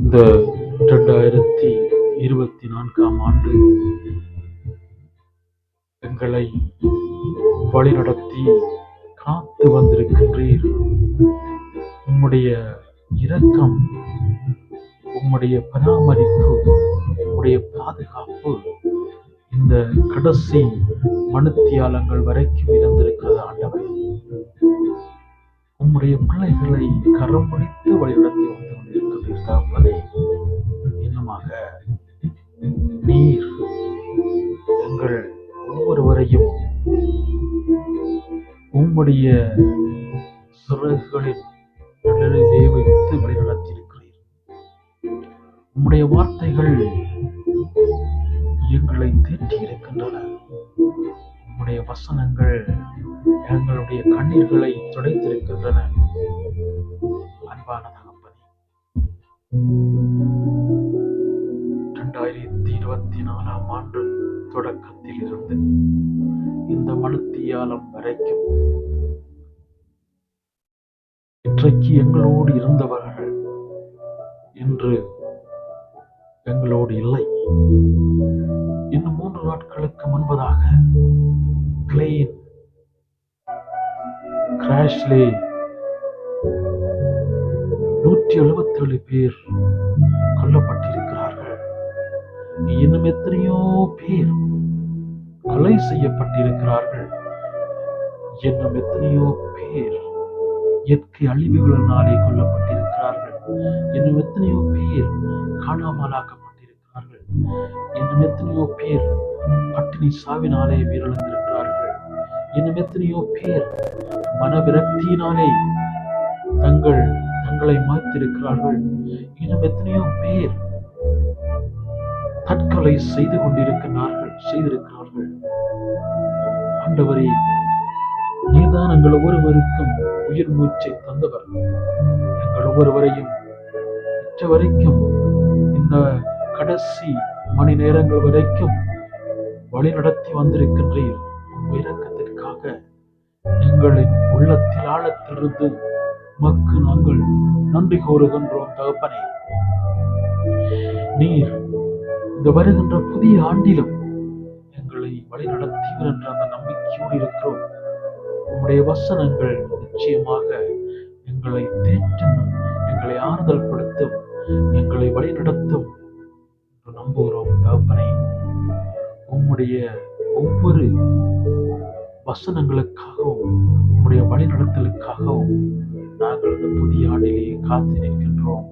இந்த இரண்டாயிரத்தி இருபத்தி நான்காம் ஆண்டு எங்களை வழிநடத்தி காத்து வந்திருக்கின்றீர். உம்முடைய இரக்கம் உம்முடைய பராமரிப்பு உம்முடைய பாதுகாப்பு இந்த கடைசி மனுத்தியாலங்கள் வரைக்கும் இருந்திருக்கிறது ஆண்டவரே. உம்முடைய பிள்ளைகளை கரம் பிடித்து வழிநடத்தி உம்முடைய சிறகுகளின் நிழலிலே வைத்து வழிநடத்தியிருக்கிறீர். உம்முடைய வார்த்தைகள் எங்களை தேற்றி இருக்கின்றன உம்முடைய வசனங்கள் எங்களுடைய கண்ணீர்களை துடைத்திருக்கின்றன. அன்பான தகப்பனே இரண்டாயிரத்தி இருபத்தி நாலாம் ஆண்டு தொடக்கத்தில் இருந்து இந்த மனுத்தியாலம் வரைக்கும். இன்றைக்கு எங்களோடு இருந்தவர்கள் இன்று எங்களோடு இல்லை. இன்னும் மூன்று நாட்களுக்கு முன்பதாக பிளேன் கிராஷ்லே நூற்றி எழுபத்தி ஏழு பேர் கொல்லப்பட்டிருக்கிறார்கள். இன்னும் எத்தனையோ பேர் கொலை செய்யப்பட்டிருக்கிறார்கள். என்னும் எத்தனையோ பேர் இயற்கை அழிவுகளினாலே கொல்லப்பட்டிருக்கிறார்கள்? என்னும் எத்தனையோ பேர் காணாமலாக்கப்பட்டிருக்கிறார்கள். என்னும் எத்தனையோ பேர் பட்டினி சாவினாலே உயிரிழந்திருக்கிறார்கள் என்னும் எத்தனையோ பேர் மனவிரக்தியினாலே தங்கள் தங்களை மாய்த்திருக்கிறார்கள். இன்னும் எத்தனையோ பேர் தற்கொலை செய்து கொண்டிருக்கிறார்கள் செய்திருக்கிறார்கள். ஆண்டவரே நீதான் எங்கள் ஒவ்வொருவருக்கும் உயிர் மூச்சை தந்தவர். எங்கள் ஒவ்வொருவரையும் இற்ற வரைக்கும் இந்த கடைசி மணி நேரங்கள் வரைக்கும் வழி நடத்தி வந்திருக்கின்றீர். உம் இரக்கத்திற்காக எங்களின் உள்ளத்தில் ஆழத்திலிருந்து மக்கு நாங்கள் நன்றி கூறுகின்றோம் தகப்பனே. நீர் இந்த வருகின்ற புதிய ஆண்டிலும் எங்களை வழிநடத்துவீர் என்ற அந்த நம்பிக்கையோடு இருக்கிறோம். உம்முடைய வசனங்கள் நிச்சயமாக எங்களை தேற்றும் எங்களை ஆறுதல் படுத்தும் எங்களை வழிநடத்தும் என்று நம்புகிறோம் தகப்பனை. உம்முடைய ஒவ்வொரு வசனங்களுக்காகவும் உம்முடைய வழிநடத்தலுக்காகவும் நாங்கள் இந்த புதிய ஆண்டிலேயே காத்து நிற்கின்றோம்.